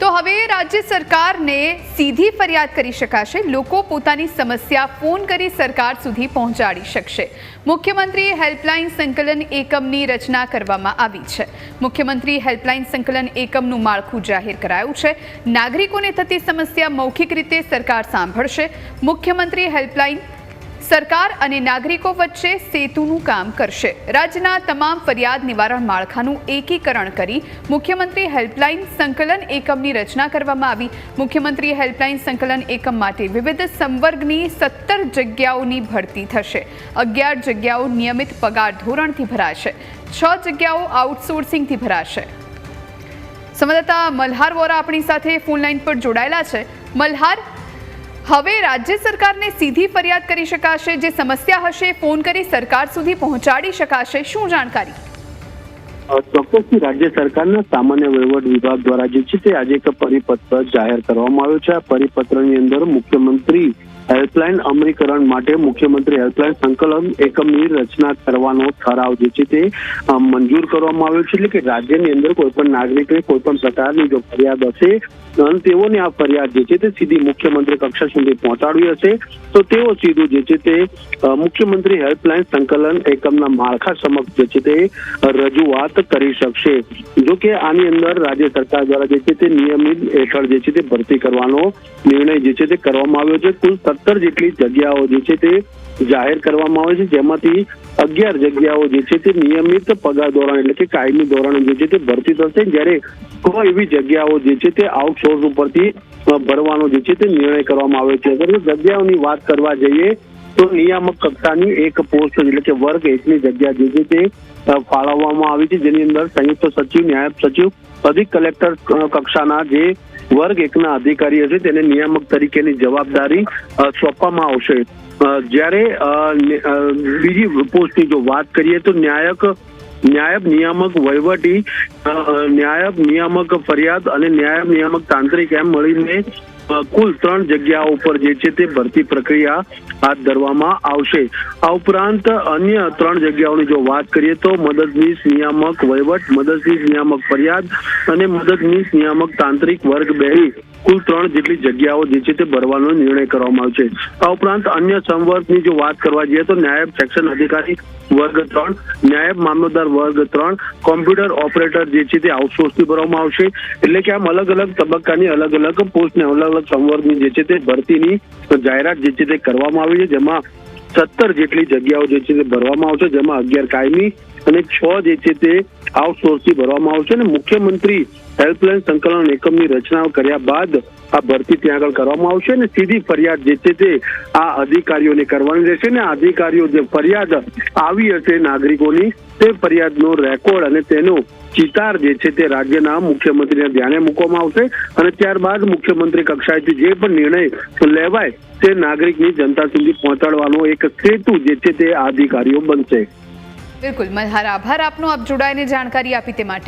તો હવે રાજ્ય સરકારને સીધી ફરિયાદ કરી શકાશે. લોકો પોતાની સમસ્યા ફોન કરી સરકાર સુધી પહોંચાડી શકશે. મુખ્યમંત્રી હેલ્પલાઇન સંકલન એકમની રચના કરવામાં આવી છે. મુખ્યમંત્રી હેલ્પલાઇન સંકલન એકમનું માળખું જાહેર કરાયું છે. નાગરિકોને થતી સમસ્યા મૌખિક રીતે સરકાર સાંભળશે. મુખ્યમંત્રી હેલ્પલાઇન સરકાર અને નાગરિકો વચ્ચે સેતુનું કામ કરશે. રાજ્યના તમામ ફરિયાદ નિવારણ માળખાનું એકીકરણ કરી મુખ્યમંત્રી હેલ્પલાઇન સંકલન એકમની રચના કરવામાં આવી. મુખ્યમંત્રી હેલ્પલાઇન સંકલન એકમ માટે વિવિધ સંવર્ગની સત્તર જગ્યાઓની ભરતી થશે. અગિયાર જગ્યાઓ નિયમિત પગાર ધોરણથી ભરાશે. છ જગ્યાઓ આઉટસોર્સિંગથી ભરાશે. સંવાદદાતા મલ્હાર વોરા આપણી સાથે ફોન લાઇન પર જોડાયેલા છે. મલ્હાર હવે રાજ્ય સરકારને સીધી ફરિયાદ કરી શકાશે, જે સમસ્યા હશે, ફોન કરી સરકાર સુધી પહોંચાડી શકાશે. શું જાણકારી? ચોક્કસથી રાજ્ય સરકારના સામાન્ય વહીવટ વિભાગ દ્વારા જે છે તે આજે એક પરિપત્ર જાહેર કરવામાં આવ્યો છે. આ પરિપત્રની અંદર મુખ્યમંત્રી હેલ્પલાઇન અમલીકરણ માટે મુખ્યમંત્રી હેલ્પલાઇન સંકલન એકમની રચના કરવાનો ઠરાવ જે છે તે મંજૂર કરવામાં આવ્યો છે. એટલે કે રાજ્યની અંદર કોઈ પણ પણ પ્રકારની જો ફરિયાદ હશે, અને તેઓને આ ફરિયાદ જે છે તે સીધી મુખ્યમંત્રી કક્ષા સુધી પહોંચાડવી હશે. તો તેઓ સીધું જે છે તે મુખ્યમંત્રી હેલ્પલાઇન સંકલન એકમના માળખા સમક્ષ જે છે તે રજૂઆત કરી શકશે. જો કે આની અંદર રાજ્ય સરકાર દ્વારા જે છે તે નિયમિત હેઠળ જે છે તે ભરતી કરવાનો નિર્ણય જે છે તે કરવામાં આવ્યો છે. કુલ સત્તર જેટલી જગ્યાઓ જે છે તે જાહેર કરવામાં આવે છે, જેમાંથી અગિયાર જગ્યાઓ જે છે તે નિયમિત પગાર ધોરણ એટલે કે કાયમી ધોરણ જે છે તે ભરતી થશે. જ્યારે કોઈ એવી જગ્યાઓ જે છે તે આઉટસોર્સ ઉપરથી ભરવાનો જે છે તે નિર્ણય કરવામાં આવે છે. અગર જગ્યાઓની વાત કરવા જઈએ, તો નિયામક કક્ષાની એક પોસ્ટ એટલે કે વર્ગ એકની જગ્યા જે છે તે ફાળવવામાં આવી છે. જેની અંદર સંયુક્ત સચિવ નાયબ સચિવ, અધિક કલેક્ટર કક્ષાના જે વર્ગ એકના અધિકારી હશે તેને નિયામક તરીકેની જવાબદારી સોંપવામાં આવશે. જ્યારે બીજી પોસ્ટની જો વાત કરીએ તો ન્યાયક ન્યાયબ નિયામક વહીવટી ન્યાયબ નિયામક ફરિયાદ અને ન્યાયબ નિયામક તાંત્રિક એમ મળીને કુલ ત્રણ જગ્યાઓ ઉપર જે છે તે ભરતી પ્રક્રિયા હાથ ધરવામાં આવશે. આ ઉપરાંત અન્ય ત્રણ જગ્યાઓની જો વાત કરીએ તો મદદનીશ નિયામક વહીવટ, મદદનીશ નિયામક ફરિયાદ અને મદદનીશ નિયામક તાંત્રિક વર્ગ બેરી કુલ ત્રણ જેટલી જગ્યાઓ જે છે તે ભરવાનો નિર્ણય કરવામાં આવ્યો આ ઉપરાંત અન્ય સંવર્ગની જો વાત કરવા જઈએ તો નાયબ સેક્શન અધિકારી વર્ગ ત્રણ, નાયબ મામલતદાર વર્ગ ત્રણ, કોમ્પ્યુટર ઓપરેટર જે છે તે આઉટસોર્સથી ભરવામાં આવશે. એટલે કે આમ અલગ અલગ તબક્કાની અલગ અલગ પોસ્ટને અલગ અલગ સંવર્ગની જે છે તે ભરતીની જાહેરાત જે છે તે કરવામાં આવી છે, જેમાં સત્તર જેટલી જગ્યાઓ જે છે તે ભરવામાં આવશે, જેમાં અગિયાર કાયમી અને છ જે છે તે આઉટસોર્સથી ભરવામાં આવશે અને મુખ્યમંત્રી હેલ્પલાઇન સંકલન એકમની રચના કર્યા બાદ આ ભરતી ત્યાં આગળ કરવામાં આવશે અને સીધી ફરિયાદ જે છે તે આ અધિકારીઓને કરવાની રહેશે અને અધિકારીઓ જે ફરિયાદ આવી હશે નાગરિકોની, તે ફરિયાદનો રેકોર્ડ અને તેનો ચિતાર જે છે તે રાજ્યના મુખ્યમંત્રીને ધ્યાને મૂકવામાં આવશે અને ત્યારબાદ મુખ્યમંત્રી કક્ષાએથી જે પણ નિર્ણય લેવાય તે નાગરિકની જનતા સુધી પહોંચાડવાનો એક સેતુ જે છે તે અધિકારીઓ બનશે. બિલકુલ. મલ્હાર આભાર આપનો. આપ જોડાઈને જાણકારી આપી તે માટે.